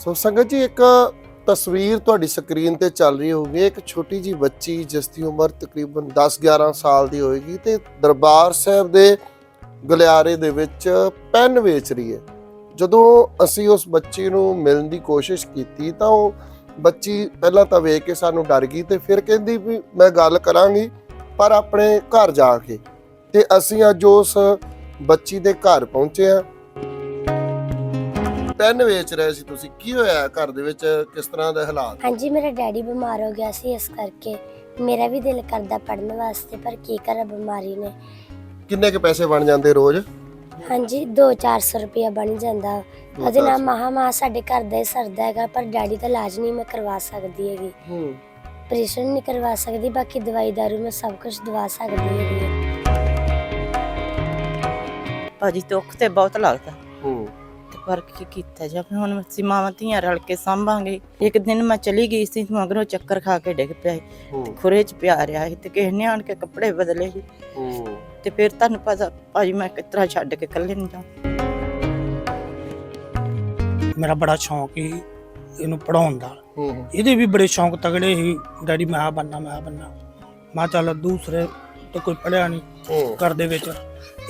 ਸੋ ਸੰਗਤ ਜੀ, ਇੱਕ ਤਸਵੀਰ ਤੁਹਾਡੀ ਸਕਰੀਨ ਤੇ ਚੱਲ ਰਹੀ ਹੋਊਗੀ। ਇੱਕ ਛੋਟੀ ਜੀ ਬੱਚੀ ਜਿਸ ਦੀ ਉਮਰ ਤਕਰੀਬਨ 10-11 ਸਾਲ ਦੀ ਹੋਏਗੀ ਤੇ ਦਰਬਾਰ ਸਾਹਿਬ ਦੇ ਗਲਿਆਰੇ ਦੇ ਵਿੱਚ ਪੈਨ ਵੇਚ ਰਹੀ ਹੈ। ਜਦੋਂ ਅਸੀਂ ਉਸ ਬੱਚੀ ਨੂੰ ਮਿਲਣ ਦੀ ਕੋਸ਼ਿਸ਼ ਕੀਤੀ ਤਾਂ ਉਹ ਬੱਚੀ ਪਹਿਲਾਂ ਤਾਂ ਵੇਖ ਕੇ ਸਾਨੂੰ ਡਰ ਗਈ ਤੇ ਫਿਰ ਕਹਿੰਦੀ ਵੀ ਮੈਂ ਗੱਲ ਕਰਾਂਗੀ, ਪਰ ਆਪਣੇ ਘਰ ਜਾ ਕੇ। ਤੇ ਅਸੀਂ ਅੱਜ ਉਸ ਬੱਚੀ ਦੇ ਘਰ ਪਹੁੰਚੇ ਆ ਪੈਨ ਵੇਚ ਰਹੇ ਸੀ ਤੁਸੀਂ ਕੀ ਹੋਇਆ ਘਰ ਦੇ ਵਿੱਚ? ਕਿਸ ਤਰ੍ਹਾਂ ਦੇ ਹਾਲਾਤ? ਹਾਂਜੀ ਮੇਰਾ ਡੈਡੀ ਬਿਮਾਰ ਹੋ ਗਿਆ ਸੀ ਇਸ ਕਰਕੇ ਮੇਰਾ ਵੀ ਦਿਲ ਕਰਦਾ ਪੜਨ ਵਾਸਤੇ ਪਰ ਕੀ ਕਰਾਂ ਬਿਮਾਰੀ ਨੇ। ਕਿੰਨੇ ਕ ਪੈਸੇ ਬਣ ਜਾਂਦੇ ਰੋਜ਼? ਹਾਂਜੀ 2-400 ਰੁਪਇਆ ਬਣ ਜਾਂਦਾ। ਉਹਦੇ ਨਾਲ ਮਹਾ ਮਹਾ ਸਾਡੇ ਘਰ ਦਾ ਹੀ ਸਰਦਾ ਹੈਗਾ ਪਰ ਡੈਡੀ ਦਾ ਇਲਾਜ ਨਹੀਂ ਮੈਂ ਕਰਵਾ ਸਕਦੀ ਹੈਗੀ। ਹੂੰ। ਆਪਰੇਸ਼ਨ ਨਹੀਂ ਕਰਵਾ ਸਕਦੀ ਬਾਕੀ ਦਵਾਈ ਦਾਰੂ ਮੈਂ ਸਭ ਕੁਝ ਦਵਾ ਸਕਦੀ ਹੈਗੀ। ਹਾਂ। ਭਾਜੀ ਦੁੱਖ ਤੇ ਬਹੁਤ ਲੱਗਦਾ। ਹੂੰ ਤੇ ਪਰ ਕੀ ਕੀਤਾ ਜਾਵੇ ਹੁਣ ਅਸੀਂ ਮਾਵਾਂ ਧੀਆਂ ਰਲ ਕੇ ਸੰਭਾਂਗੇ। ਇੱਕ ਦਿਨ ਮੈਂ ਚਲੀ ਗਈ ਸੀ ਮਗਰੋਂ ਚੱਕਰ ਖਾ ਕੇ ਡਿੱਗ ਪਿਆ ਸੀ ਖੁਰੇ ਚ ਪਿਆ ਰਿਹਾ ਸੀ ਤੇ ਕਿਸੇ ਨੇ ਆਣ ਕੇ ਕੱਪੜੇ ਬਦਲੇ ਸੀ। ਤੇ ਫਿਰ ਤੁਹਾਨੂੰ ਪਤਾ ਭਾਜੀ ਮੈਂ ਕਿਤਰਾ ਛੱਡ ਕੇ ਇਕੱਲੇ ਨਹੀਂ ਜਾ ਮੇਰਾ ਬੜਾ ਸ਼ੌਂਕ ਸੀ ਇਹਨੂੰ ਪੜਾਉਣ ਦਾ। ਇਹਦੇ ਵੀ ਬੜੇ ਸ਼ੌਂਕ ਤਗੜੇ ਸੀ ਡੈਡੀ ਮੈਂ ਆ ਬੰਨਾ ਮੈਂ ਆ ਬੰਨਾ ਮੈਂ ਕਿਹਾ ਚੱਲ ਦੂਸਰੇ ਤੇ ਕੋਈ ਪੜਿਆ ਨਹੀਂ ਘਰ ਦੇ ਵਿੱਚ।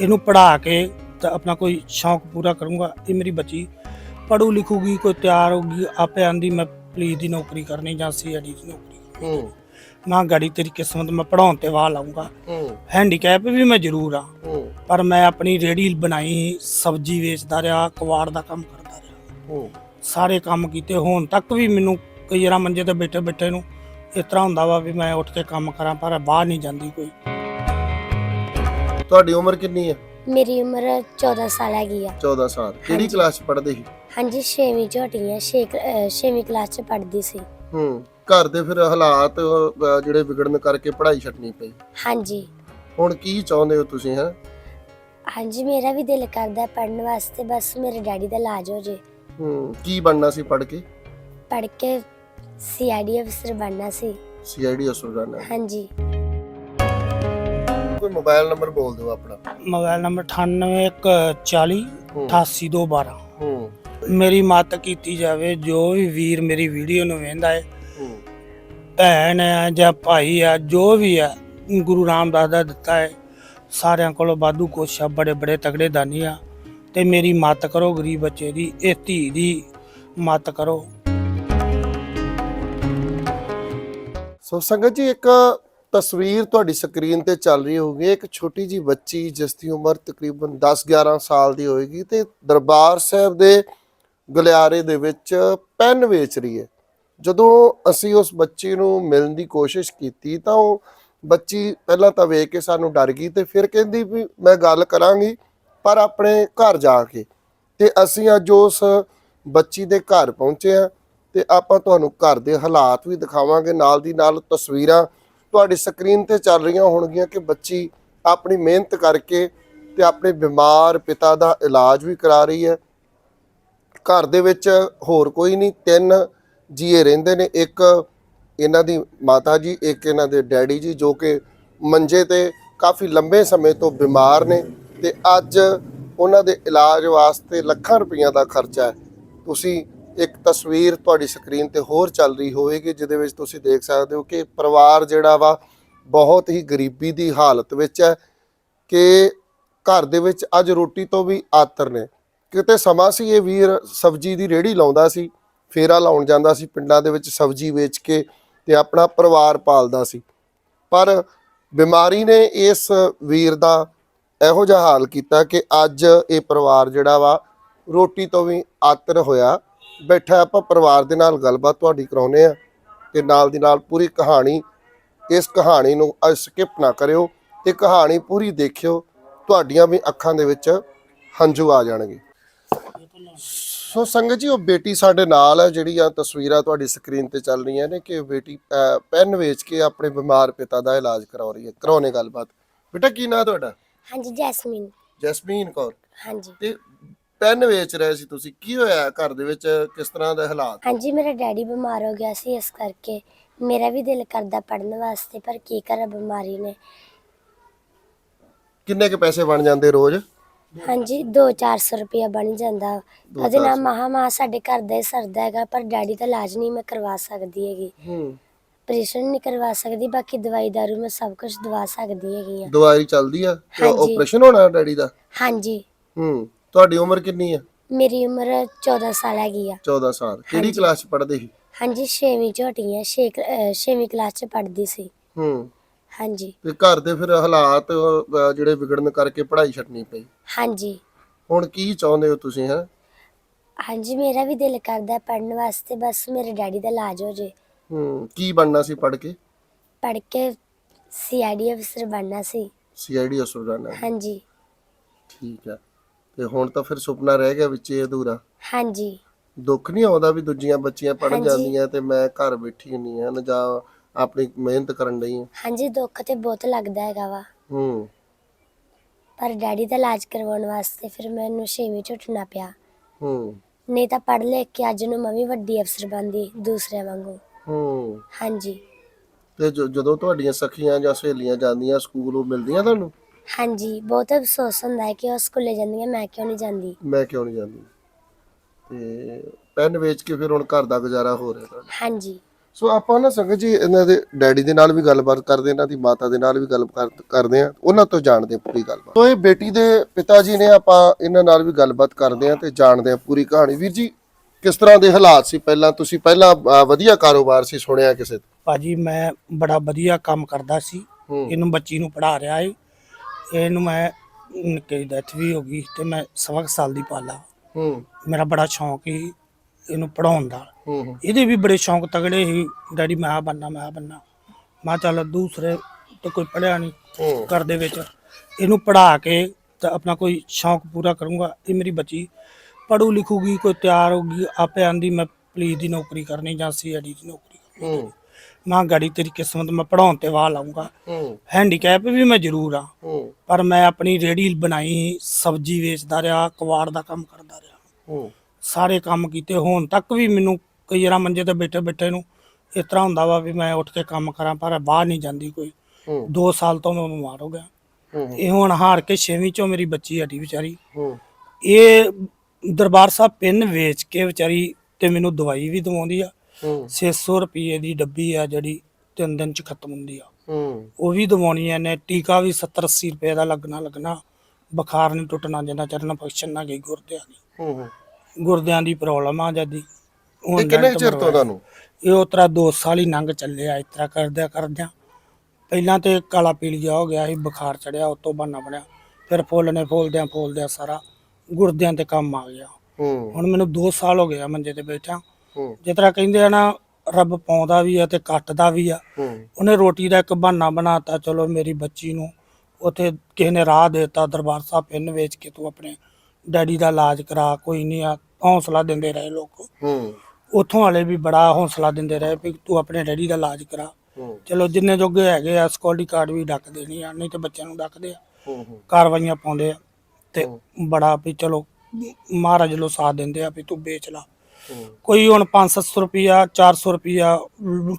ਇਹਨੂੰ ਪੜਾ ਕੇ ਤੇ ਆਪਣਾ ਕੋਈ ਸ਼ੌਂਕ ਪੂਰਾ ਕਰੂੰਗਾ ਇਹ ਮੇਰੀ ਬੱਚੀ ਪੜੂ ਲਿਖੂਗੀ ਕੋਈ ਤਿਆਰ ਹੋਊਗੀ ਆਪੇ ਆਂਦੀ ਮੈਂ ਪੁਲਿਸ ਦੀ ਨੌਕਰੀ ਕਰਨੀ ਜਾਂ ਸੀਆਈਡੀ ਦੀ ਨੌਕਰੀ ਹੂੰ। ਮਾਂ ਗਾੜੀ ਤੇਰੀ ਕਿਸਮਤ ਮੈਂ ਪੜਾਉਣ ਤੇ ਵਾਹ ਲਾਉਂਗਾ ਹੈਂਡੀਕੈਪ ਵੀ ਮੈਂ ਜ਼ਰੂਰ ਆ। ਪਰ ਮੈਂ ਆਪਣੀ ਰੇੜੀ ਬਣਾਈ ਸਬਜ਼ੀ ਵੇਚਦਾ ਰਿਹਾ ਕਵਾੜ ਦਾ ਕੰਮ ਕਰਦਾ ਰਿਹਾ। ਸਾਰੇ ਕੰਮ ਕੀਤੇ ਹੁਣ ਤੱਕ ਵੀ ਮੈਨੂੰ ਕਈ ਵਾਰ ਮੰਜੇ ਤੇ ਬੈਠੇ ਬੈਠੇ ਨੂੰ ਇਸ ਤਰ੍ਹਾਂ ਹੁੰਦਾ ਵਾ ਵੀ ਮੈਂ ਉੱਠ ਕੇ ਕੰਮ ਕਰਾਂ ਪਰ ਬਾਹਰ ਨਹੀਂ ਜਾਂਦੀ ਕੋਈ। ਤੁਹਾਡੀ ਉਮਰ ਕਿੰਨੀ ਹੈ? ਮੇਰੀ ਉਮਰ 14 ਸਾਲ ਹੈਗੀ ਆ। 14 ਸਾਲ। ਕਿਹੜੀ। ਕਲਾਸ ਚ ਪੜ੍ਹਦੇ ਸੀ? ਹਾਂਜੀ 6ਵੀਂ ਝੋਟੀ ਆ। 6 6ਵੀਂ ਕਲਾਸ ਚ ਪੜ੍ਹਦੀ ਸੀ। ਹੂੰ। ਘਰ ਦੇ ਫਿਰ ਹਾਲਾਤ ਅਹ, ਜਿਹੜੇ ਵਿਗੜਨ ਕਰਕੇ ਪੜ੍ਹਾਈ ਛੱਡਣੀ ਪਈ। ਹਾਂਜੀ। ਹੁਣ ਕੀ ਚਾਹੁੰਦੇ ਹੋ ਤੁਸੀਂ ਹੈ? ਹਾਂਜੀ ਮੇਰਾ ਵੀ ਦਿਲ ਕਰਦਾ ਪੜਨ ਵਾਸਤੇ ਬਸ ਮੇਰੇ ਡੈਡੀ ਦਾ ਇਲਾਜ ਹੋ ਜੇ। ਹੂੰ। ਕੀ ਬਣਨਾ ਸੀ ਪੜ੍ਹ ਕੇ? ਪੜ ਕੇ ਸੀਆਈਡੀ ਅਫਸਰ ਬਣਨਾ ਸੀ। ਸੀਆਈਡੀ ਅਸਰ ਜਾਣਾ ਹਾਂਜੀ। ਕੋਈ ਮੋਬਾਈਲ ਨੰਬਰ ਬੋਲ ਦਿਓ ਆਪਣਾ। ਮੋਬਾਈਲ ਨੰਬਰ 9840 ਹੂੰ। 88212 ਹੂੰ। ਮੇਰੀ ਮਦਦ ਕੀਤੀ ਜਾਵੇ ਜੋ ਵੀ ਵੀਰ ਮੇਰੀ ਵੀਡੀਓ ਨੂੰ ਵੇਖਦਾ ਹੈ ਹੂੰ। ਭੈਣ ਹੈ ਜਾਂ ਭਾਈ ਹੈ ਜੋ ਵੀ ਹੈ ਗੁਰੂ ਰਾਮਦਾਸ ਦਾ ਦਿੱਤਾ ਹੈ ਸਾਰਿਆਂ ਕੋਲੋਂ ਵਾਧੂ ਕੁਛ ਆ ਬੜੇ ਬੜੇ ਤਗੜੇ ਦਾਨੀ ਆ। ਤੇ ਮੇਰੀ ਮਦਦ ਕਰੋ ਗਰੀਬ ਬੱਚੇ ਦੀ ਇਹ ਧੀ ਦੀ ਮਦਦ ਕਰੋ। ਸੋ ਸੰਗਤ ਜੀ ਇੱਕ ਤਸਵੀਰ ਤੁਹਾਡੀ ਸਕਰੀਨ ਤੇ ਚੱਲ ਰਹੀ ਹੋਊਗੀ। ਇੱਕ ਛੋਟੀ ਜੀ ਬੱਚੀ ਜਿਸ ਦੀ ਉਮਰ ਤਕਰੀਬਨ 10-11 ਸਾਲ ਦੀ ਹੋਏਗੀ ਤੇ ਦਰਬਾਰ ਸਾਹਿਬ ਦੇ ਗਲਿਆਰੇ ਦੇ ਵਿੱਚ ਪੈਨ ਵੇਚ ਰਹੀ ਹੈ। ਜਦੋਂ ਅਸੀਂ ਉਸ ਬੱਚੀ ਨੂੰ ਮਿਲਣ ਦੀ ਕੋਸ਼ਿਸ਼ ਕੀਤੀ ਤਾਂ ਉਹ ਬੱਚੀ ਪਹਿਲਾਂ ਤਾਂ ਵੇਖ ਕੇ ਸਾਨੂੰ ਡਰ ਗਈ ਤੇ ਫਿਰ ਕਹਿੰਦੀ ਵੀ ਮੈਂ ਗੱਲ ਕਰਾਂਗੀ ਪਰ ਆਪਣੇ ਘਰ ਜਾ ਕੇ। ਤੇ ਅਸੀਂ ਅੱਜ ਉਸ ਬੱਚੀ ਦੇ ਘਰ ਪਹੁੰਚੇ ਆ ਤੇ ਆਪਾਂ ਤੁਹਾਨੂੰ ਘਰ ਦੇ ਹਾਲਾਤ ਵੀ ਦਿਖਾਵਾਂਗੇ। ਨਾਲ ਦੀ ਨਾਲ ਤਸਵੀਰਾਂ ਤੁਹਾਡੀ ਸਕਰੀਨ ਤੇ ਚੱਲ ਰਹੀਆਂ ਹੋਣਗੀਆਂ ਕਿ ਬੱਚੀ ਆਪਣੀ ਮਿਹਨਤ ਕਰਕੇ ਤੇ ਆਪਣੇ ਬਿਮਾਰ ਪਿਤਾ ਦਾ ਇਲਾਜ ਵੀ ਕਰਾ ਰਹੀ ਹੈ। ਘਰ ਦੇ ਵਿੱਚ ਹੋਰ ਕੋਈ ਨਹੀਂ, ਤਿੰਨ ਜੀਏ ਰਹਿੰਦੇ ਨੇ, ਇੱਕ ਇਹਨਾਂ ਦੀ ਮਾਤਾ ਜੀ, ਇੱਕ ਇਹਨਾਂ ਦੇ ਡੈਡੀ ਜੀ, ਜੋ ਕਿ ਮੰਜੇ ਤੇ ਕਾਫੀ ਲੰਬੇ ਸਮੇਂ ਤੋਂ ਬਿਮਾਰ ਨੇ ਤੇ ਅੱਜ ਉਹਨਾਂ ਦੇ ਇਲਾਜ ਵਾਸਤੇ ਲੱਖਾਂ ਰੁਪਈਆ ਦਾ ਖਰਚਾ ਹੈ। ਤੁਸੀਂ ਇੱਕ ਤਸਵੀਰ ਤੁਹਾਡੀ ਸਕਰੀਨ ਤੇ ਹੋਰ ਚੱਲ ਰਹੀ ਹੋਵੇਗੀ, ਜਿਹਦੇ ਵਿੱਚ ਤੁਸੀਂ ਦੇਖ ਸਕਦੇ ਹੋ ਕਿ ਪਰਿਵਾਰ ਜਿਹੜਾ ਵਾ ਬਹੁਤ ਹੀ ਗਰੀਬੀ ਦੀ ਹਾਲਤ ਵਿੱਚ ਹੈ ਕਿ ਘਰ ਦੇ ਵਿੱਚ ਅੱਜ ਰੋਟੀ ਤੋਂ ਵੀ ਆਤਰ ਨੇ। ਕਿਤੇ ਸਮਾਂ ਸੀ ਇਹ ਵੀਰ ਸਬਜ਼ੀ ਦੀ ਰੇੜੀ ਲਾਉਂਦਾ ਸੀ, ਫੇਰਾ ਲਾਉਣ ਜਾਂਦਾ ਸੀ ਪਿੰਡਾਂ ਦੇ ਵਿੱਚ ਸਬਜ਼ੀ ਵੇਚ ਕੇ ਤੇ ਆਪਣਾ ਪਰਿਵਾਰ ਪਾਲਦਾ ਸੀ। ਪਰ ਬਿਮਾਰੀ ਨੇ ਇਸ ਵੀਰ ਦਾ ਇਹੋ ਜਿਹਾ ਹਾਲ ਕੀਤਾ ਕਿ ਅੱਜ ਇਹ ਪਰਿਵਾਰ ਜਿਹੜਾ ਵਾ ਰੋਟੀ ਤੋਂ ਵੀ ਆਤਰ ਹੋਇਆ। ਬੈਠਾ ਆਪਾਂ ਪਰਿਵਾਰ ਦੇ ਨਾਲ ਗੱਲਬਾਤ ਤੁਹਾਡੀ ਕਰਾਉਨੇ ਆ ਤੇ ਨਾਲ ਦੀ ਨਾਲ ਪੂਰੀ ਕਹਾਣੀ ਇਸ ਕਹਾਣੀ ਨੂੰ ਸਕਿਪ ਨਾ ਕਰਿਓ ਤੇ ਕਹਾਣੀ ਪੂਰੀ ਦੇਖਿਓ ਤੁਹਾਡੀਆਂ ਵੀ ਅੱਖਾਂ ਦੇ ਵਿੱਚ ਹੰਝੂ ਆ ਜਾਣਗੇ। ਸੋ ਸੰਗਤ ਜੀ ਉਹ ਬੇਟੀ ਸਾਡੇ ਨਾਲ ਹੈ ਜਿਹੜੀਆਂ ਤਸਵੀਰਾਂ ਤੁਹਾਡੀ ਸਕਰੀਨ ਤੇ ਚੱਲ ਰਹੀਆਂ ਨੇ ਕਿ ਬੇਟੀ ਪੈਨ ਵੇਚ ਕੇ ਆਪਣੇ ਬਿਮਾਰ ਪਿਤਾ ਦਾ ਇਲਾਜ ਕਰਾ ਰਹੀ ਹੈ। ਕਰਾਉਣੇ ਗੱਲਬਾਤ। ਬੇਟਾ ਕੀ ਨਾਂ ਤੁਹਾਡਾ? ਹਾਂਜੀ ਜੈਸਮੀਨ। ਜਸਮੀਨ ਕੌਰ। ਹਾਂਜੀ। ਤੇ ਪੈਨ ਵੇਚ ਰਹੇ ਸੀ ਤੁਸੀਂ? ਕੀ ਹੋਇਆ ਘਰ ਦੇ ਵਿੱਚ? ਕਿਸ ਤਰ੍ਹਾਂ ਦੇ ਹਾਲਾਤ? ਹਾਂਜੀ ਮੇਰਾ ਡੈਡੀ ਬਿਮਾਰ ਹੋ ਗਿਆ ਸੀ ਇਸ ਕਰਕੇ ਮੇਰਾ ਵੀ ਦਿਲ ਕਰਦਾ ਪੜਨ ਵਾਸਤੇ ਪਰ ਕੀ ਕਰਾਂ ਬਿਮਾਰੀ ਨੇ। ਕਿੰਨੇ ਕ ਪੈਸੇ ਬਣ ਜਾਂਦੇ ਰੋਜ਼? ਹਾਂਜੀ 2-400 ਰੁਪਇਆ ਬਣ ਜਾਂਦਾ। ਉਹਦੇ ਨਾਲ। ਮਹਾ ਮਾ ਸਾਡੇ ਘਰ ਦਾ ਹੀ ਸਰਦਾ ਹੈਗਾ ਪਰ ਡੈਡੀ ਦਾ ਇਲਾਜ ਨਹੀਂ ਮੈਂ ਕਰਵਾ ਸਕਦੀ ਹੈਗੀ। ਹੂੰ। ਆਪਰੇਸ਼ਨ ਨਹੀਂ ਕਰਵਾ ਸਕਦੀ ਬਾਕੀ ਦਵਾਈ ਦਾਰੂ ਮੈਂ ਸਭ ਕੁਝ ਦਵਾ ਸਕਦੀ ਹੈਗੀ ਆ। ਦਵਾਈ ਚੱਲਦੀ ਆ? ਹਾਂਜੀ। ਆਪਰੇਸ਼ਨ ਹੋਣਾ ਡੈਡੀ ਦਾ? ਹਾਂਜੀ। ਹੂੰ। ਤੁਹਾਡੀ ਉਮਰ ਕਿੰਨੀ ਆ? ਮੇਰੀ ਉਮਰ 14 ਸਾਲ ਹੈਗੀ ਆ। 14 ਸਾਲ। ਕਿਹੜੀ। ਕਲਾਸ ਚ ਪੜ੍ਹਦੇ ਸੀ? ਹਾਂਜੀ 6ਵੀਂ ਝੋਟੀ ਆ। 6ਵੀਂ ਕਲਾਸ ਚ ਪੜ੍ਹਦੀ ਸੀ। ਹੂੰ। ਹਾਂਜੀ। ਤੇ ਘਰ ਦੇ ਫਿਰ ਹਾਲਾਤ ਅਹ, ਜਿਹੜੇ ਵਿਗੜਨ ਕਰਕੇ ਪੜ੍ਹਾਈ ਛੱਡਣੀ ਪਈ। ਹਾਂਜੀ। ਹੁਣ ਕੀ ਚਾਹੁੰਦੇ ਹੋ ਤੁਸੀਂ ਹੈ? ਹਾਂਜੀ ਮੇਰਾ ਵੀ ਦਿਲ ਕਰਦਾ ਪੜਨ ਵਾਸਤੇ ਬਸ ਮੇਰੇ ਡੈਡੀ ਦਾ ਇਲਾਜ ਹੋ ਜੇ। ਹੂੰ। ਕੀ ਬਣਨਾ ਸੀ ਪੜ੍ਹ ਕੇ? ਪੜ ਕੇ ਸੀਆਈਡੀ ਅਫਸਰ ਬਣਨਾ ਸੀ। ਸੀਆਈਡੀ ਅਫਸਰ ਜਾਣਾ ਹਾਂਜੀ। ਠੀਕ ਹੈ ਤੇ ਹੁਣ ਤਾਂ ਫਿਰ ਸੁਪਨਾ ਰਹਿ ਗਿਆ ਵਿੱਚ ਇਹ ਅਧੂਰਾ। ਹਾਂਜੀ। ਦੁੱਖ ਨਹੀਂ ਆਉਂਦਾ ਵੀ ਦੂਜੀਆਂ ਬੱਚੀਆਂ ਪੜਨ ਹਾਂਜੀ। ਜਾਂਦੀਆਂ ਤੇ ਮੈਂ ਘਰ ਬੈਠੀ ਹੁੰਨੀ ਆ ਨਾ ਜਾਂ ਆਪਣੀ ਮਿਹਨਤ ਕਰਨ ਲਈ ਹਾਂਜੀ ਦੁੱਖ ਤੇ ਬਹੁਤ ਲੱਗਦਾ ਹੈਗਾ ਵਾ। ਹੂੰ। ਪਰ ਡੈਡੀ ਦਾ ਇਲਾਜ ਕਰਵਾਉਣ ਵਾਸਤੇ ਫਿਰ ਮੈਨੂੰ ਛੇਵੀਂ ਚ ਉੱਠਣਾ ਪਿਆ। ਹੂੰ। ਨਹੀਂ ਤਾਂ ਪੜ੍ਹ ਲਿਖ ਕੇ ਅੱਜ ਨੂੰ ਮੈਂ ਵੀ ਵੱਡੀ ਅਫਸਰ ਬਣਦੀ ਦੂਸਰਿਆਂ ਵਾਂਗੂ। ਹੂੰ। ਹਾਂਜੀ। ਤੇ ਜ- ਜਦੋਂ ਤੁਹਾਡੀਆਂ ਸਖੀਆਂ ਜਾਂ ਸਹੇਲੀਆਂ ਜਾਂਦੀਆਂ ਸਕੂਲ ਉਹ ਮਿਲਦੀਆਂ ਤੁਹਾਨੂੰ? ਹਾਂਜੀ ਬਹੁਤ ਅਫਸੋਸ ਹੁੰਦਾ ਹੈ ਕਿ ਉਹ ਸਕੂਲੇ ਜਾਂਦੀਆਂ ਮੈਂ ਕਿਉਂ ਨਹੀਂ ਜਾਂਦੀ? ਮੈਂ ਕਿਉਂ ਨਹੀਂ ਜਾਂਦੀ? ਤੇ ਪੈਨ ਵੇਚ ਕੇ ਫਿਰ ਹੁਣ ਘਰ ਦਾ ਗੁਜ਼ਾਰਾ ਹੋ ਰਿਹਾ ਤੁਹਾਡਾ। ਹਾਂਜੀ। ਸੋ ਆਪਾਂ ਨਾ ਸੰਗਤ ਜੀ ਇਹਨਾਂ ਦੇ ਡੈਡੀ ਦੇ ਨਾਲ ਵੀ ਗੱਲਬਾਤ ਕਰਦੇ ਇਹਨਾਂ ਦੀ ਮਾਤਾ ਦੇ ਨਾਲ ਵੀ ਗੱਲ ਕਰ- ਕਰਦੇ ਆ ਉਹਨਾਂ ਤੋਂ ਜਾਣਦੇ ਹਾਂ ਪੂਰੀ ਗੱਲਬਾਤ। ਸੋ ਇਹ ਬੇਟੀ ਦੇ ਪਿਤਾ ਜੀ ਨੇ ਆਪਾਂ ਇਹਨਾਂ ਨਾਲ ਵੀ ਗੱਲਬਾਤ ਕਰਦੇ ਆ ਤੇ ਜਾਣਦੇ ਆ ਪੂਰੀ ਕਹਾਣੀ। ਵੀਰ ਜੀ ਕਿਸ ਤਰ੍ਹਾਂ ਦੇ ਹਾਲਾਤ ਸੀ ਪਹਿਲਾਂ? ਤੁਸੀਂ ਪਹਿਲਾਂ ਅਹ, ਵਧੀਆ ਕਾਰੋਬਾਰ ਸੀ ਸੁਣਿਆ ਕਿਸੇ ਤੋਂ? ਭਾਜੀ ਮੈਂ ਬੜਾ ਵਧੀਆ ਕੰਮ ਕਰਦਾ ਸੀ। ਹੂੰ। ਇਹਨੂੰ ਬੱਚੀ ਨੂੰ ਪੜਾ ਰਿਹਾ ਏ। ਇਹਨੂੰ ਮੈਂ ਨਿੱਕੇ ਡੈਥ ਵੀ ਹੋ ਗਈ ਤੇ ਮੈਂ ਸਵਾ ਕੁ ਸਾਲ ਦੀ ਪਾਲਾ। ਹੂੰ। ਮੇਰਾ ਬੜਾ ਸ਼ੌਂਕ ਸੀ ਇਹਨੂੰ ਪੜਾਉਣ ਦਾ। ਹੂੰ ਹੂੰ, ਇਹਦੇ ਵੀ ਬੜੇ ਸ਼ੌਂਕ ਤਗੜੇ ਸੀ। ਡੈਡੀ ਮੈਂ ਆ ਬੰਨਾ ਮੈਂ ਆ ਬੰਨਾ ਮੈਂ ਕਿਹਾ ਚੱਲ ਦੂਸਰੇ ਤੇ ਕੋਈ ਪੜਿਆ ਨਹੀਂ ਘਰ ਦੇ ਵਿੱਚ। ਇਹਨੂੰ ਪੜਾ ਕੇ ਤੇ ਆਪਣਾ ਕੋਈ ਸ਼ੌਂਕ ਪੂਰਾ ਕਰੂੰਗਾ। ਇਹ ਮੇਰੀ ਬੱਚੀ ਪੜੂ ਲਿਖੂਗੀ ਕੋਈ ਤਿਆਰ ਹੋਊਗੀ ਆਪੇ ਆਂਦੀ ਮੈਂ ਪੁਲਿਸ ਦੀ ਨੌਕਰੀ ਕਰਨੀ ਜਾਂ ਸੀਆਈਡੀ ਦੀ ਨੌਕਰੀ ਕਰਨੀ। ਹੂੰ। ਮਾਂ ਗਾੜੀ ਤੇਰੀ ਕਿਸਮਤ ਮੈਂ ਪੜਾਉਣ ਤੇ ਵਾਹ ਲਾਉਂਗਾ ਹੈਂਡੀਕੈਪ ਵੀ ਮੈਂ ਜ਼ਰੂਰ ਆ। ਪਰ ਮੈਂ ਆਪਣੀ ਰੇੜੀ ਬਣਾਈ ਸਬਜ਼ੀ ਵੇਚਦਾ ਰਿਹਾ ਕਵਾੜ ਦਾ ਕੰਮ ਕਰਦਾ ਰਿਹਾ। ਸਾਰੇ ਕੰਮ ਕੀਤੇ ਹੁਣ ਤੱਕ ਵੀ ਮੈਨੂੰ ਕਈ ਵਾਰ ਮੰਜੇ ਤੇ ਬੈਠੇ ਬੈਠੇ ਨੂੰ ਇਸ ਤਰ੍ਹਾਂ ਹੁੰਦਾ ਵਾ ਵੀ ਮੈਂ ਉੱਠ ਕੇ ਕੰਮ ਕਰਾਂ ਪਰ ਬਾਹਰ ਨਹੀਂ ਜਾਂਦੀ ਕੋਈ। ਹੂੰ। 2 ਸਾਲ ਤੋਂ ਮੈਂ ਬਿਮਾਰ ਹੋ ਗਿਆ। ਇਹ ਹੁਣ ਹਾਰ ਕੇ ਛੇਵੀਂ ਚੋਂ ਮੇਰੀ ਬੱਚੀ ਹਟੀ ਵਿਚਾਰੀ। ਇਹ ਦਰਬਾਰ ਸਾਹਿਬ ਪਿੰਨ ਵੇਚ ਕੇ ਵਿਚਾਰੀ ਤੇ ਮੈਨੂੰ ਦਵਾਈ ਵੀ ਦਵਾਉਂਦੀ ਆ। ਹੂੰ। 600 ਰੁਪਏ ਦੀ ਡੱਬੀ ਆ ਜਿਹੜੀ ਤਿੰਨ ਦਿਨ ਚ ਖਤਮ ਹੁੰਦੀ ਆ। ਹੂੰ। ਉਹ ਵੀ ਦਵਾਉਣੀ ਐ ਨੇ ਟੀਕਾ ਵੀ 70 80 ਰੁਪਏ ਦਾ ਲੱਗਣਾ ਲੱਗਣਾ। ਬੁਖਾਰ ਨਹੀਂ ਟੁੱਟਣਾ ਜਿੰਨਾ ਚਿਰ ਇਨਫੈਕਸ਼ਨ ਨਾ ਗਈ ਗੁਰਦਿਆਂ ਦੀ। ਹੂੰ ਹੂੰ। ਗੁਰਦਿਆਂ ਦੀ ਪ੍ਰੋਬਲਮ ਆ ਜਦੀ। ਇਹ ਕਿੰਨੇ ਕੁ ਚਿਰ ਤੋਂ ਤੁਹਾਨੂੰ? ਇਹ ਉਹ ਤਰ੍ਹਾਂ 2 ਸਾਲ ਹੀ ਲੰਘ ਚੱਲਿਆ ਇਸ ਤਰ੍ਹਾਂ ਕਰਦਿਆਂ ਕਰਦਿਆਂ। ਪਹਿਲਾਂ ਤੇ ਕਾਲਾ ਪੀਲੀਆ ਹੋ ਗਿਆ ਸੀ ਬੁਖਾਰ ਚੜਿਆ ਉਸ ਤੋਂ ਬਹਾਨਾ ਬਣਿਆ। ਫਿਰ ਫੁੱਲ ਨੇ ਫੋਲਦਿਆਂ ਫੋਲਦਿਆਂ ਸਾਰਾ ਗੁਰਦਿਆਂ ਤੇ ਕੰਮ ਆ ਗਿਆ। ਹੂੰ। ਹੁਣ ਮੈਨੂੰ 2 ਸਾਲ ਹੋ ਗਏ ਆ ਮੰਜੇ ਤੇ ਬੈਠਾ ਜਿਸ ਤਰ੍ਹਾਂ ਕਹਿੰਦੇ ਆ ਨਾ ਰੱਬ ਪਾਉਂਦਾ ਵੀ ਆ ਤੇ ਕੱਟਦਾ ਵੀ ਆ। ਉਹਨੇ ਰੋਟੀ ਦਾ ਇੱਕ ਬਹਾਨਾ ਬਣਾਤਾ ਚਲੋ ਮੇਰੀ ਬੱਚੀ ਨੂੰ ਉਥੇ ਕਿਸੇ ਨੇ ਰਾਹ ਦੇਤਾ ਦਰਬਾਰ ਸਾਹਿਬ ਪਿੰਨ ਵੇਚ ਕੇ ਤੂੰ ਆਪਣੇ ਡੈਡੀ ਦਾ ਇਲਾਜ ਕਰਾ ਕੋਈ ਨਹੀਂ ਆ ਹੌਸਲਾ ਦਿੰਦੇ ਰਹੇ ਲੋਕ। ਹੂੰ। ਉੱਥੋਂ ਵਾਲੇ ਵੀ ਬੜਾ ਹੌਸਲਾ ਦਿੰਦੇ ਰਹੇ ਵੀ ਤੂੰ ਆਪਣੇ ਡੈਡੀ ਦਾ ਇਲਾਜ ਕਰਾ। ਚਲੋ ਜਿੰਨੇ ਜੋਗੇ ਹੈਗੇ ਆ ਸਕਿਉਰਟੀ ਕਾਰਡ ਵੀ ਡੱਕ ਦੇਣੀ ਆ ਨਹੀਂ ਤੇ ਬੱਚਿਆਂ ਨੂੰ ਡੱਕਦੇ ਆ। ਕਾਰਵਾਈਆਂ ਪਾਉਂਦੇ ਆ ਤੇ ਬੜਾ ਵੀ ਚਲੋ ਮਹਾਰਾਜ ਲੋ ਸਾਥ ਦਿੰਦੇ ਆ ਵੀ ਤੂੰ ਵੇਚ ਲਾ। ਕੋਈ ਹੁਣ 500 ਰੁਪਿਆ 400 ਰੁਪਿਆ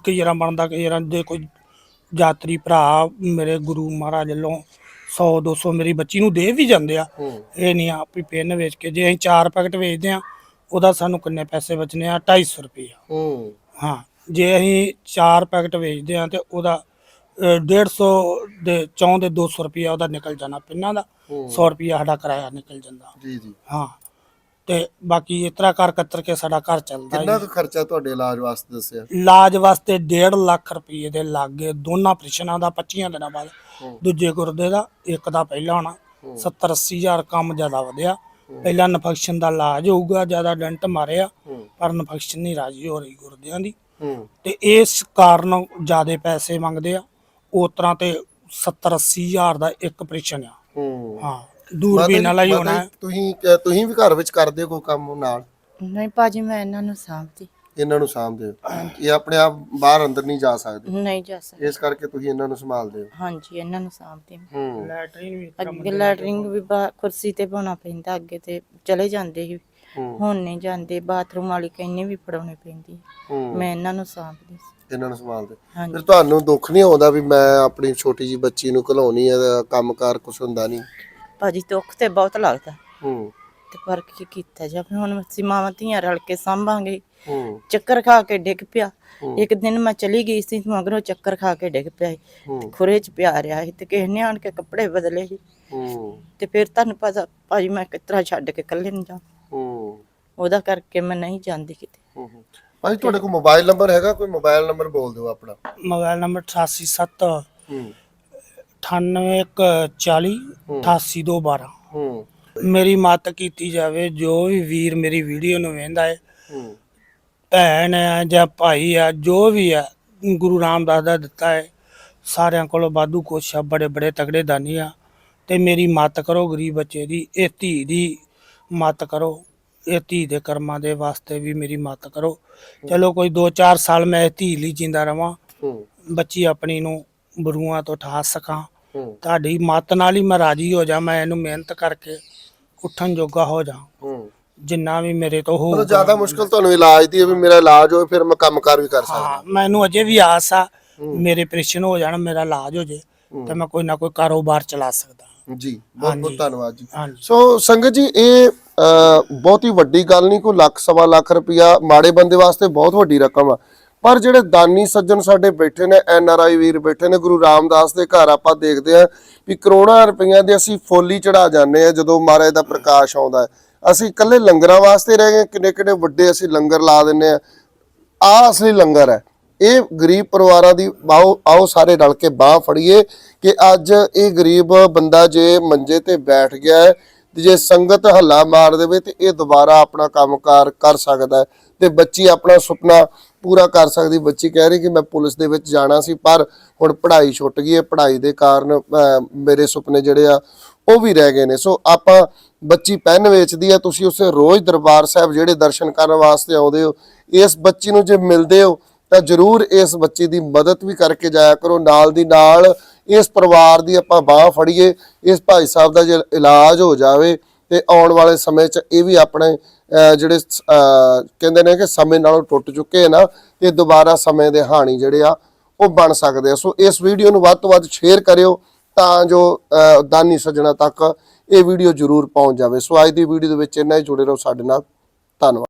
ਕਈ ਵਾਰ ਬਣਦਾ ਕਈ ਵਾਰ ਦੇ ਕੋਈ ਯਾਤਰੀ ਭਰਾ ਮੇਰੇ ਗੁਰੂ ਮਹਾਰਾਜ ਵੱਲੋਂ 100 200 ਮੇਰੀ ਬੱਚੀ ਨੂੰ ਦੇ ਵੀ ਜਾਂਦੇ ਆ। ਇਹ ਨਹੀਂ ਆ ਵੀ ਪਿੰਨ ਵੇਚ ਕੇ ਜੇ ਅਸੀਂ ਚਾਰ ਪੈਕਟ ਵੇਚਦੇ ਆ ਉਹਦਾ ਸਾਨੂੰ ਕਿੰਨੇ ਪੈਸੇ ਬਚਨੇ ਆ? 250 ਰੁਪਿਆ ਹੂੰ। ਜੇ ਅਸੀਂ ਚਾਰ ਪੈਕਟ ਵੇਚਦੇ ਆ ਤੇ ਉਹਦਾ ਅ, 150 ਦੇ ਚੌਂ ਦੇ 200 ਰੁਪਿਆ ਉਹਦਾ ਨਿਕਲ ਜਾਣਾ ਪਿੰਨਾਂ ਦਾ। ਹੂੰ। 100 ਰੁਪਿਆ ਸਾਡਾ ਕਿਰਾਇਆ ਨਿਕਲ ਜਾਂਦਾ। ਜੀ ਜੀ। ਹਾਂ। ਤੇ ਬਾਕੀ ਇਸ ਤਰ੍ਹਾਂ ਕਰ ਕਤਰ ਕੇ ਸਾਡਾ ਘਰ ਚੱਲਦਾ ਕਿੰਨਾ ਹੈ ਕੁ ਖਰਚਾ ਤੁਹਾਡੇ ਇਲਾਜ ਵਾਸਤੇ ਦੱਸਿਆ? ਇਲਾਜ ਵਾਸਤੇ 1.5 ਲੱਖ ਰੁਪਏ ਦੇ ਲਾਗੇ ਦੋਨਾਂ ਆਪਰੇਸ਼ਨਾਂ ਦਾ 25 ਦਿਨਾਂ ਬਾਅਦ ਹੂੰ। ਦੂਜੇ ਗੁਰਦੇ ਦਾ ਇੱਕ ਦਾ ਪਹਿਲਾਂ ਹੋਣਾ 70 80 ਹਜ਼ਾਰ ਕੰਮ ਜ਼ਿਆਦਾ ਵਧਿਆ। ਪਹਿਲਾਂ ਇਨਫੈਕਸ਼ਨ ਦਾ ਇਲਾਜ ਹੋਊਗਾ ਜ਼ਿਆਦਾ ਡੰਟ ਮਾਰਿਆ ਹੂੰ। ਪਰ ਇਨਫੈਕਸ਼ਨ ਨਹੀਂ ਰਾਜੀ ਹੋ ਰਹੀ ਗੁਰਦਿਆਂ ਦੀ। ਹੂੰ। ਤੇ ਇਸ ਕਾਰਨ ਜ਼ਿਆਦਾ ਪੈਸੇ ਮੰਗਦੇ ਆ। ਉਸ ਤਰ੍ਹਾਂ ਤੇ 70 80 ਹਜ਼ਾਰ ਦਾ ਇੱਕ ਆਪਰੇਸ਼ਨ ਆ। ਹੂੰ। ਹਾਂ। ਦੂਰਬੀਨ ਵਾਲਾ ਹੀ ਹੋਣਾ। ਤੁਸੀਂ ਤੁਸੀਂ ਵੀ ਘਰ ਵਿੱਚ ਕਰਦੇ ਹੋ ਕੋਈ ਕੰਮ ਨਾਲ? ਨਹੀਂ ਭਾਜੀ ਮੈਂ ਇਹਨਾਂ ਨੂੰ ਸਾਂਭਦੀ। ਇਹਨਾਂ ਨੂੰ ਸਾਂਭਦੇ ਹੋ। ਇਹ ਆਪਣੇ ਆਪ ਬਾਹਰ ਅੰਦਰ ਨਹੀਂ ਜਾ ਸਕਦੇ? ਨਹੀਂ ਜਾ ਸਕਦੀ। ਇਸ ਕਰਕੇ ਤੁਸੀਂ ਇਹਨਾਂ ਨੂੰ ਸੰਭਾਲਦੇ ਹੋ? ਹਾਂਜੀ ਇਹਨਾਂ ਨੂੰ ਸਾਂਭਦੀ। ਹੂੰ। ਲੈਟਰਿਨ ਵੀ ਅੱਗੇ ਲੈਟਰਿੰਗ ਵੀ ਕੁਰਸੀ ਤੇ ਪਾਉਣਾ ਪੈਂਦਾ ਅੱਗੇ ਤੇ ਚਲੇ ਜਾਂਦੇ ਸੀ। ਹੂੰ। ਹੁਣ ਨਹੀਂ ਜਾਂਦੇ ਬਾਥਰੂਮ ਵਾਲੀ ਕਹਿੰਨੇ ਵੀ ਫੜਾਉਣੀ ਪੈਂਦੀ। ਮੈਂ ਇਹਨਾਂ ਨੂੰ ਸਾਂਭਦੀ ਸੀ। ਇਹਨਾਂ ਨੂੰ ਸੰਭਾਲਦੇ। ਫਿਰ ਤੁਹਾਨੂੰ ਦੁੱਖ ਨਹੀਂ ਆਉਂਦਾ ਵੀ ਮੈਂ ਆਪਣੀ ਛੋਟੀ ਜੀ ਬੱਚੀ ਨੂੰ ਘਲਾਉਣੀ ਹੈ ਕੰਮਕਾਰ ਕੁਛ ਹੁੰਦਾ ਨਹੀਂ? ਭਾਜੀ ਦੁੱਖ ਤੇ ਬਹੁਤ ਲੱਗਦਾ। ਹੂੰ। ਤੇ ਪਰ ਕੀ ਕੀਤਾ ਜਾਵੇ ਹੁਣ ਅਸੀਂ ਮਾਵਾਂ ਧੀਆਂ ਰਲ ਕੇ ਸਾਂਭਾਂਗੇ। ਹੂੰ। ਚੱਕਰ ਖਾ ਕੇ ਡਿੱਗ ਪਿਆ। ਇੱਕ ਦਿਨ ਮੈਂ ਚਲੀ ਗਈ ਸੀ ਮਗਰੋਂ ਚੱਕਰ ਖਾ ਕੇ ਡਿੱਗ ਪਿਆ ਸੀ। ਖੁਰੇ ਚ ਪਿਆ ਰਿਹਾ ਸੀ ਤੇ ਕਿਸੇ ਨੇ ਆਣ ਕੇ ਕੱਪੜੇ ਬਦਲੇ ਸੀ। ਹੂੰ। ਤੇ ਫਿਰ ਤੁਹਾਨੂੰ ਪਤਾ ਭਾਜੀ ਮੈਂ ਕਿਸ ਤਰ੍ਹਾਂ ਛੱਡ ਕੇ ਇਕੱਲੇ ਨੂੰ ਜਾ ਹੂੰ। ਉਹਦਾ ਕਰਕੇ ਮੈਂ ਨਹੀਂ ਜਾਂਦੀ ਕਿਤੇ। ਹੂੰ ਭਾਈ ਤੁਹਾਡੇ ਕੋਲ ਮੋਬਾਈਲ ਨੰਬਰ ਹੈਗਾ? ਕੋਈ ਮੋਬਾਈਲ ਨੰਬਰ ਬੋਲ ਦਿਓ ਆਪਣਾ। ਮੋਬਾਈਲ ਨੰਬਰ 887 ਹੂੰ। 9840 88212 ਹੂੰ। ਮੇਰੀ ਮਦਦ ਕੀਤੀ ਜਾਵੇ ਜੋ ਵੀ ਵੀਰ ਮੇਰੀ ਵੀਡੀਓ ਨੂੰ ਵੇਖਦਾ ਹੈ ਹੂੰ। ਭੈਣ ਹੈ ਜਾਂ ਭਾਈ ਹੈ ਜੋ ਵੀ ਹੈ ਗੁਰੂ ਰਾਮਦਾਸ ਦਾ ਦਿੱਤਾ ਹੈ ਸਾਰਿਆਂ ਕੋਲੋਂ ਵਾਧੂ ਕੁਛ ਆ ਬੜੇ ਬੜੇ ਤਗੜੇ ਦਾਨੀ ਆ ਤੇ ਮੇਰੀ ਮਦਦ ਕਰੋ ਗਰੀਬ ਬੱਚੇ ਦੀ ਇਹ ਧੀ ਦੀ ਮਦਦ ਕਰੋ ਇਹ ਧੀ ਦੇ ਕਰਮਾਂ ਦੇ ਵਾਸਤੇ ਵੀ ਮੇਰੀ ਮਦਦ ਕਰੋ। ਚਲੋ ਕੋਈ 2-4 ਸਾਲ ਮੈਂ ਇਹ ਧੀ ਲਈ ਜਿੰਦਾ ਰਵਾਂ ਬੱਚੀ ਆਪਣੀ ਨੂੰ ਬਰੂਆਂ ਤੋਂ ਠਾ ਸਕਾਂ ਹੂੰ। ਤੁਹਾਡੀ ਮਤ ਨਾਲ ਹੀ ਮੈਂ ਰਾਜੀ ਹੋ ਜਾ ਮੈਂ ਇਹਨੂੰ ਮਿਹਨਤ ਕਰਕੇ ਉੱਠਣ ਜੋਗਾ ਹੋ ਜਾ। ਹੂੰ। ਜਿੰਨਾ ਵੀ ਮੇਰੇ ਤੋਂ ਮਤਲਬ ਹੋਊਗਾ ਜ਼ਿਆਦਾ ਮੁਸ਼ਕਲ ਤੁਹਾਨੂੰ ਇਲਾਜ ਦੀ ਹੈ ਵੀ ਮੇਰਾ ਇਲਾਜ ਹੋਏ ਫਿਰ ਮੈਂ ਕੰਮਕਾਰ ਵੀ ਕਰ ਸਕਦਾ। ਹਾਂ ਮੈਨੂੰ ਅਜੇ ਵੀ ਆਸ ਆ ਮੇਰੇ ਆਪਰੇਸ਼ਨ ਹੋ ਜਾਣ ਮੇਰਾ ਇਲਾਜ ਹੋ ਜੇ ਤੇ ਮੈਂ ਕੋਈ ਨਾ ਕੋਈ ਕਾਰੋਬਾਰ ਚਲਾ ਸਕਦਾ। ਜੀ ਬਹੁਤ ਬਹੁਤ ਹਾਂਜੀ। ਧੰਨਵਾਦ ਜੀ। ਹਾਂਜੀ। ਸੋ ਸੰਗਤ ਜੀ ਇਹ ਅ, ਬਹੁਤੀ ਵੱਡੀ ਗੱਲ ਨਹੀਂ ਕੋਈ ਲੱਖ ਸਵਾ ਲੱਖ ਰੁਪਇਆ ਮਾੜੇ ਬੰਦੇ ਵਾਸਤੇ ਬਹੁਤ ਵੱਡੀ ਰਕਮ ਆ। ਪਰ ਜਿਹੜੇ ਦਾਨੀ ਸੱਜਣ ਸਾਡੇ ਬੈਠੇ ਨੇ, ਐਨ ਆਰ ਆਈ ਵੀਰ ਬੈਠੇ ਨੇ, ਗੁਰੂ ਰਾਮਦਾਸ ਦੇ ਘਰ ਆਪਾਂ ਦੇਖਦੇ ਆ ਵੀ ਕਰੋੜਾਂ ਰੁਪਈਆਂ ਦੇ ਅਸੀਂ ਫੋਲੀ ਚੜਾ ਜਾਂਦੇ ਆ ਜਦੋਂ ਮਹਾਰਾਜ ਦਾ ਪ੍ਰਕਾਸ਼ ਆਉਂਦਾ ਹੈ। ਅਸੀਂ ਇਕੱਲੇ ਲੰਗਰਾਂ ਵਾਸਤੇ ਰਹਿ ਗਏ ਕਿੰਨੇ ਕਿੰਨੇ ਵੱਡੇ ਅਸੀਂ ਲੰਗਰ ਲਾ ਦਿੰਨੇ ਆ ਆ ਅਸਲੀ ਲੰਗਰ ਹੈ। ਇਹ ਗਰੀਬ ਪਰਿਵਾਰਾਂ ਦੀ ਆਓ ਆਓ ਸਾਰੇ ਰਲ ਕੇ ਬਾਹ ਫੜੀਏ ਕਿ ਅੱਜ ਇਹ ਗਰੀਬ ਬੰਦਾ ਜੇ ਮੰਜੇ ਤੇ ਬੈਠ ਗਿਆ ਹੈ ਤੇ ਜੇ ਸੰਗਤ ਹੱਲਾ ਮਾਰ ਦੇਵੇ ਤੇ ਇਹ ਦੁਬਾਰਾ ਆਪਣਾ ਕੰਮਕਾਰ ਕਰ ਸਕਦਾ ਤੇ ਬੱਚੀ ਆਪਣਾ ਸੁਪਨਾ ਪੂਰਾ ਕਰ ਸਕਦੀ। ਬੱਚੀ ਕਹਿ ਰਹੀ ਕਿ ਮੈਂ ਪੁਲਿਸ ਦੇ ਵਿੱਚ ਜਾਣਾ ਸੀ, ਪਰ ਹੁਣ ਪੜ੍ਹਾਈ ਛੁੱਟ ਗਈ ਹੈ। ਪੜ੍ਹਾਈ ਦੇ ਕਾਰਨ ਮੇਰੇ ਸੁਪਨੇ ਜਿਹੜੇ ਆ, ਉਹ ਵੀ ਰਹਿ ਗਏ ਨੇ। ਸੋ ਆਪਾਂ ਬੱਚੀ ਪੈਨ ਵੇਚਦੀ ਆ, ਤੁਸੀਂ ਉਸੇ ਰੋਜ਼ ਦਰਬਾਰ ਸਾਹਿਬ ਜਿਹੜੇ ਦਰਸ਼ਨ ਕਰਨ ਵਾਸਤੇ ਆਉਂਦੇ ਹੋ, ਇਸ ਬੱਚੀ ਨੂੰ ਜੇ ਮਿਲਦੇ ਹੋ, ਤਾਂ ਜਰੂਰ ਇਸ ਬੱਚੀ ਦੀ ਮਦਦ ਵੀ ਕਰਕੇ ਜਾਇਆ ਕਰੋ। ਨਾਲ ਦੀ ਨਾਲ ਇਸ ਪਰਿਵਾਰ ਦੀ ਆਪਾਂ ਬਾਹ ਫੜੀਏ, ਇਸ ਭਾਈ ਸਾਹਿਬ ਦਾ ਜੇ ਇਲਾਜ ਹੋ ਜਾਵੇ, ਤੇ ਆਉਣ ਵਾਲੇ ਸਮੇਂ 'ਚ ਇਹ ਵੀ ਆਪਣੇ ਜਿਹੜੇ ਕਹਿੰਦੇ ਨੇ ਕਿ ਸਮੇਂ ਨਾਲੋਂ ਟੁੱਟ ਚੁੱਕੇ ਆ ਨਾ, ਤੇ ਦੁਬਾਰਾ ਸਮੇਂ ਦੇ ਹਾਣੀ ਜਿਹੜੇ ਆ, ਉਹ ਬਣ ਸਕਦੇ ਆ। ਸੋ ਇਸ ਵੀਡੀਓ ਨੂੰ ਵੱਧ ਤੋਂ ਵੱਧ ਸ਼ੇਅਰ ਕਰਿਓ ਤਾਂ ਜੋ ਦਾਨੀ ਸੱਜਣਾ ਤੱਕ ਇਹ ਵੀਡੀਓ ਜਰੂਰ ਪਹੁੰਚ ਜਾਵੇ। ਸੋ ਅੱਜ ਦੀ ਵੀਡੀਓ ਦੇ ਵਿੱਚ ਇੰਨਾ ਹੀ। ਜੁੜੇ ਰਹੋ ਸਾਡੇ ਨਾਲ। ਧੰਨਵਾਦ।